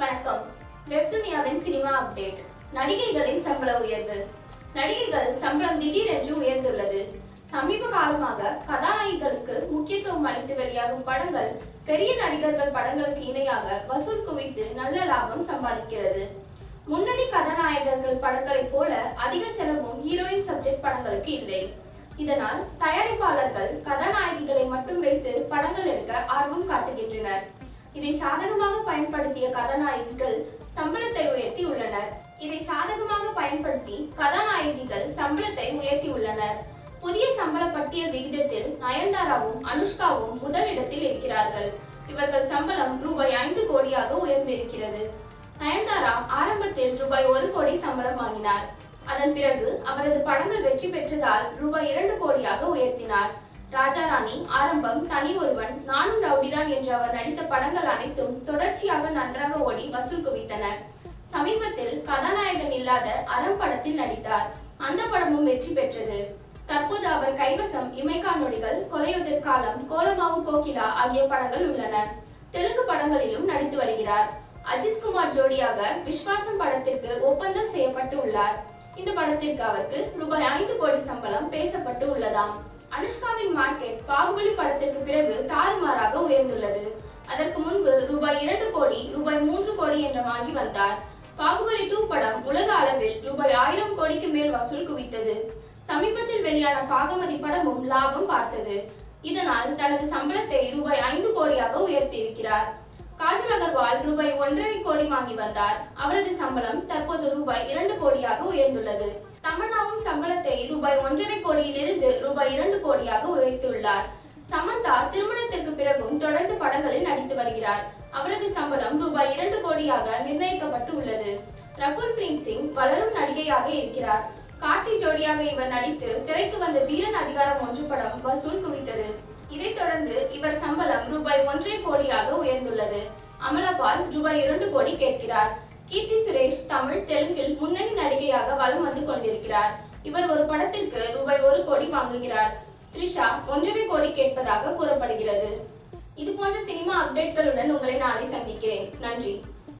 வணக்கம். வெப்துனியாவின் cinema update. நடிகைகளின் சம்பள உயர்வு. நடிகைகள் சம்பளம் திடீரென்று உயர்ந்துள்ளது. சமீப காலமாக கதாநாயகிகளுக்கு முக்கியத்துவம் அளித்து வெளியாகும் படங்கள் பெரிய நடிகர்கள் படங்களுக்கு இணையாக வசூல் குவித்து நல்ல லாபம் சம்பாதிக்கிறது. முன்னணி கதாநாயகர்கள் படங்களைப் போல அதிக செலவும் ஹீரோயின் சப்ஜெக்ட் படங்களுக்கு இல்லை. இதனால் தயாரிப்பாளர்கள் கதாநாயகிகளை மட்டும் வைத்து படங்கள் எடுக்க ஆர்வம் காட்டுகின்றனர். இதை சாதகமாக பயன்படுத்திய கதாநாயகிகள் சம்பளத்தை உயர்த்தி உள்ளனர் இதை சாதகமாக பயன்படுத்தி கதாநாயகிகள் சம்பளத்தை உயர்த்தி உள்ளனர் புதிய சம்பள பட்டியல் விகிதத்தில் நயன்தாராவும் அனுஷ்காவும் முதலிடத்தில் இருக்கிறார்கள். இவர்கள் சம்பளம் ரூபாய் ஐந்து கோடியாக உயர்ந்திருக்கிறது. நயன்தாரா ஆரம்பத்தில் ரூபாய் ஒரு கோடி சம்பளம் வாங்கினார். அதன் பிறகு அவரது படங்கள் வெற்றி பெற்றதால் ரூபாய் இரண்டு கோடியாக உயர்த்தினார். ராஜாராணி ஆரம்பம் தனி ஒருவன் நானும் ரவுடிதான் என்று அவர் நடித்த படங்கள் அனைத்தும் தொடர்ச்சியாக நன்றாக ஓடி வசூல் குவித்தன. சமீபத்தில் கதாநாயகன் இல்லாத அறம் படத்தில் நடித்தார். அந்த படமும் வெற்றி பெற்றது. தற்போது அவர் கைவசம் இமைக்கா நொடிகள் கொலையுதிர் காலம் கோலமாவும் கோகிலா ஆகிய படங்கள் உள்ளன. தெலுங்கு படங்களிலும் நடித்து வருகிறார். அஜித் குமார் ஜோடியாக விஸ்வாசம் படத்திற்கு ஒப்பந்தம் செய்யப்பட்டு உள்ளார். இந்த படத்திற்கு அவருக்கு ரூபாய் ஐந்து கோடி சம்பளம் பேசப்பட்டு உள்ளதாம். அனுஷ்காவின் மார்க்கெட் பாகுபலி படத்திற்கு பிறகு தாறுமாறாக உயர்ந்துள்ளது. அதற்கு முன்பு ரூபாய் இரண்டு கோடி ரூபாய் மூன்று கோடி என்று வாங்கி வந்தார். பாகுபலி டூ படம் உலக அளவில் ரூபாய் ஆயிரம் கோடிக்கு மேல் வசூல் குவித்தது. சமீபத்தில் வெளியான பாகமதி படமும் லாபம் பார்த்தது. இதனால் தனது சம்பளத்தை ரூபாய் ஐந்து கோடியாக உயர்த்தியிருக்கிறார். காஜல் அகர்வால் ரூபாய் ஒன்றரை கோடி வாங்கி வந்தார். அவரது சம்பளம் தற்போது ரூபாய் இரண்டு கோடியாக உயர்ந்துள்ளது. தமன்னாவும் சம்பளத்தை ரூபாய் ஒன்றரை கோடியிலிருந்து ரூபாய் இரண்டு கோடியாக உயர்த்துள்ளார் சமந்தா திருமணத்திற்கு பிறகும் தொடர்ந்து படங்களில் நடித்து வருகிறார். அவரது சம்பளம் ரூபாய் இரண்டு கோடியாக நிர்ணயிக்கப்பட்டு உள்ளது. ரகுல் பிரீத் சிங் வளரும் நடிகையாக இருக்கிறார். காட்டி ஜோடியாக இவர் நடித்து திரைக்கு வந்த வீரன் அதிகாரம் ஒன்று படம் வசூல் குவித்தது. இதைத் தொடர்ந்து இவர் சம்பளம் ரூபாய் ஒன்றரை கோடியாக உயர்ந்துள்ளது. அமலபால் ரூபாய் இரண்டு கோடி கேட்கிறார். கீர்த்தி சுரேஷ் தமிழ் தெலுங்கில் முன்னணி நடிகையாக வலம் வந்து கொண்டிருக்கிறார். இவர் ஒரு படத்திற்கு ரூபாய் ஒரு கோடி வாங்குகிறார். த்ரிஷா ஒன்றரை கோடி கேட்பதாக கூறப்படுகிறது. இது போன்ற சினிமா அப்டேட்களுடன் உங்களை நாளை சந்திக்கிறேன். நன்றி.